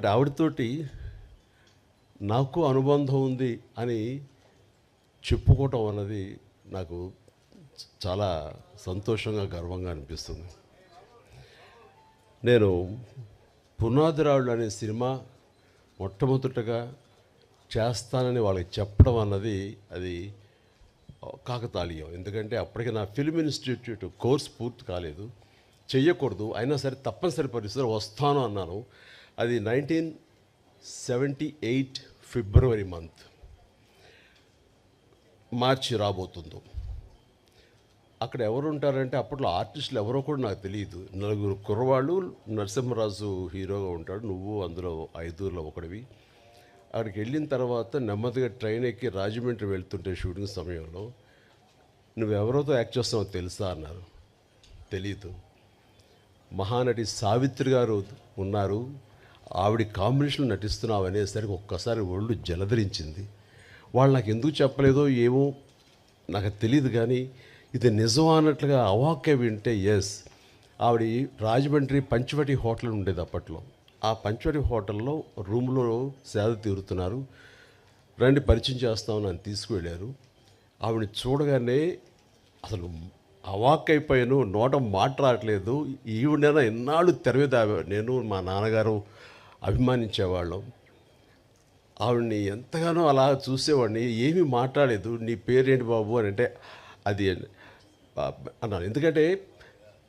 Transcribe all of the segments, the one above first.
కాబట్టి ఆవిడతోటి నాకు అనుబంధం ఉంది అని చెప్పుకోవటం అన్నది నాకు చాలా సంతోషంగా గర్వంగా అనిపిస్తుంది. నేను పునాదిరాళ్ళు అనే సినిమా మొట్టమొదటగా చేస్తానని వాళ్ళకి చెప్పడం అన్నది అది కాకతాళీయం. ఎందుకంటే అప్పటికి నా ఫిల్మ్ ఇన్స్టిట్యూట్ కోర్స్ పూర్తి కాలేదు. చెయ్యకూడదు. అయినా సరే తప్పనిసరి పరిస్థితులు వస్తాను అన్నాను. అది నైన్టీన్ సెవెంటీ ఎయిట్ ఫిబ్రవరి మంత్ మార్చి రాబోతుందో. అక్కడ ఎవరు ఉంటారంటే అప్పట్లో ఆర్టిస్టులు ఎవరో కూడా నాకు తెలియదు. నలుగురు కుర్రవాళ్ళు నరసింహరాజు హీరోగా ఉంటాడు నువ్వు అందులో ఐదుగురులో ఒకడివి. అక్కడికి వెళ్ళిన తర్వాత నెమ్మదిగా ట్రైన్ ఎక్కి రాజమండ్రి వెళ్తుంటే షూటింగ్ సమయంలో నువ్వు ఎవరితో యాక్ట్ చేస్తావో తెలుసా? అన్నారు. తెలీదు. మహానటి సావిత్రి గారు ఉన్నారు. ఆవిడ కాంబినేషన్ నటిస్తున్నావు అనేసరికి ఒక్కసారి ఒళ్ళు జలధరించింది. వాళ్ళు నాకు ఎందుకు చెప్పలేదో ఏమో నాకు తెలియదు కానీ ఇది నిజం అన్నట్లుగా అవాక్య వింటే ఎస్ ఆవిడ రాజమండ్రి పంచవటి హోటల్ ఉండేది అప్పట్లో. ఆ పంచవటి హోటల్లో రూమ్లో సేద తీరుతున్నారు. రండి పరిచయం చేస్తామని నన్ను తీసుకువెళ్ళారు. ఆవిడని చూడగానే అసలు అవాక్కైపోయాను నోట మాట రావట్లేదు. ఈవిడైనా ఎన్నాళ్ళు తెర నేను మా నాన్నగారు అభిమానించేవాళ్ళం. ఆవిడని ఎంతగానో అలా చూసేవాడిని. ఏమీ మాట్లాడలేదు. నీ పేరేంటి బాబు? అని అంటే అది అన్నాను. ఎందుకంటే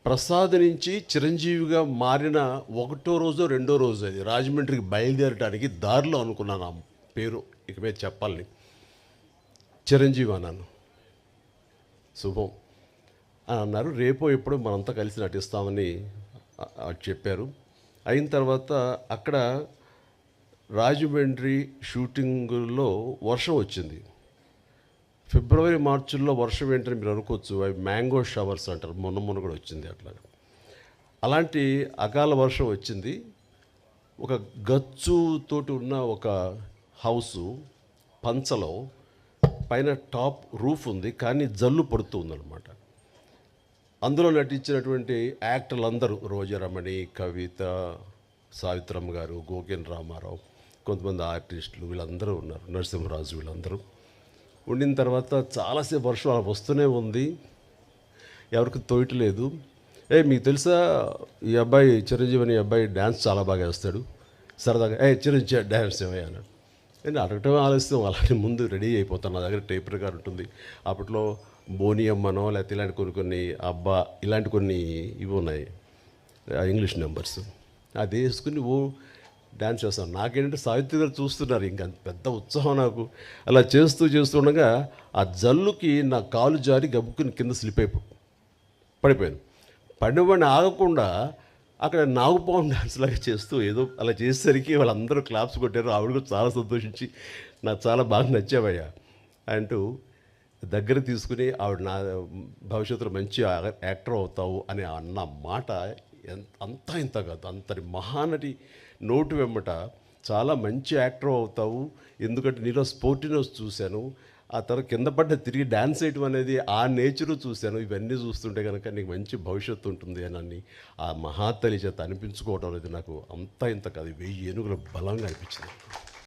ప్రసాద్ నుంచి చిరంజీవిగా మారిన ఒకటో రోజు రెండో రోజు అది రాజమండ్రికి బయలుదేరడానికి దారిలో అనుకున్నాను ఆ పేరు. ఇక మీద చెప్పాలని. చిరంజీవి అన్నాను. శుభం. అని అన్నారు. రేపో ఎప్పుడో మనంతా కలిసి నటిస్తామని చెప్పారు. అయిన తర్వాత అక్కడ రాజమండ్రి షూటింగ్లో వర్షం వచ్చింది. ఫిబ్రవరి మార్చిల్లో వర్షం ఏంటని మీరు అనుకోవచ్చు. అవి మ్యాంగో షవర్స్ అంటారు. మొన్న మొన్న కూడా వచ్చింది అట్లా అలాంటి అకాల వర్షం వచ్చింది. ఒక గచ్చుతోటి ఉన్న ఒక హౌసు పంచలో పైన టాప్ రూఫ్ ఉంది. కానీ జల్లు పడుతూ ఉందన్నమాట. అందులో నటించినటువంటి యాక్టర్లు అందరూ రోజరమణి కవిత సావిత్రమ్మ గారు గోకెన్ రామారావు కొంతమంది ఆర్టిస్టులు వీళ్ళందరూ ఉన్నారు నరసింహరాజు వీళ్ళందరూ. ఉండిన తర్వాత చాలాసేపు వర్షం అలా వస్తూనే ఉంది. ఎవరికి తోయటలేదు ఏ మీకు తెలుసా ఈ అబ్బాయి చిరంజీవి అనే అబ్బాయి డ్యాన్స్ చాలా బాగా వేస్తాడు. సరదాగా ఏ చిరంజీవి డ్యాన్స్ ఏమయ్యా అన్నాడు. నేను అడగటం ఆలస్యం అలానే ముందు రెడీ అయిపోతాను. నా దగ్గర టేప్ రికార్డ్ ఉంటుంది. అప్పట్లో బోనియమ్మనో లేకపోతే ఇలాంటి కొన్ని కొన్ని అబ్బా ఇలాంటి కొన్ని ఇవి ఉన్నాయి. English numbers. అది వేసుకుని ఓ డ్యాన్స్ చేస్తాను. నాకేంటంటే సావిత్రి గారు చూస్తున్నారు. ఇంకా పెద్ద ఉత్సాహం నాకు. అలా చేస్తూ చేస్తుండగా ఆ జల్లుకి నా కాలు జారి గబుక్కుని కింద స్లిప్ అయిపో పడిపోయాను. పడినవాడిని ఆగకుండా అక్కడ నాగుపాము డాన్స్ లాగా చేస్తూ ఏదో అలా చేసేసరికి వాళ్ళందరూ క్లాప్స్ కొట్టారు. ఆవిడ కూడా చాలా సంతోషించి నాకు చాలా బాగా నచ్చావయ్యా అంటూ దగ్గర తీసుకుని ఆవిడ నా భవిష్యత్తులో మంచి యాక్టర్ అవుతావు అని అన్న మాట ఎంత అంతా ఇంత కాదు అంతటి మహానటి నోటు వెమ్మట చాలా మంచి యాక్టర్ అవుతావు. ఎందుకంటే నీలో స్పోర్టినెస్ చూశాను. ఆ తర్వాత కింద పడ్డ తిరిగి డ్యాన్స్ వేయటం అనేది ఆ నేచరు చూశాను. ఇవన్నీ చూస్తుంటే కనుక నీకు మంచి భవిష్యత్తు ఉంటుంది అని అని ఆ మహాతలి చేత అనిపించుకోవడం అనేది నాకు అంతా ఇంత కాదు. వెయ్యి ఏనుగుల బలంగా అనిపించింది.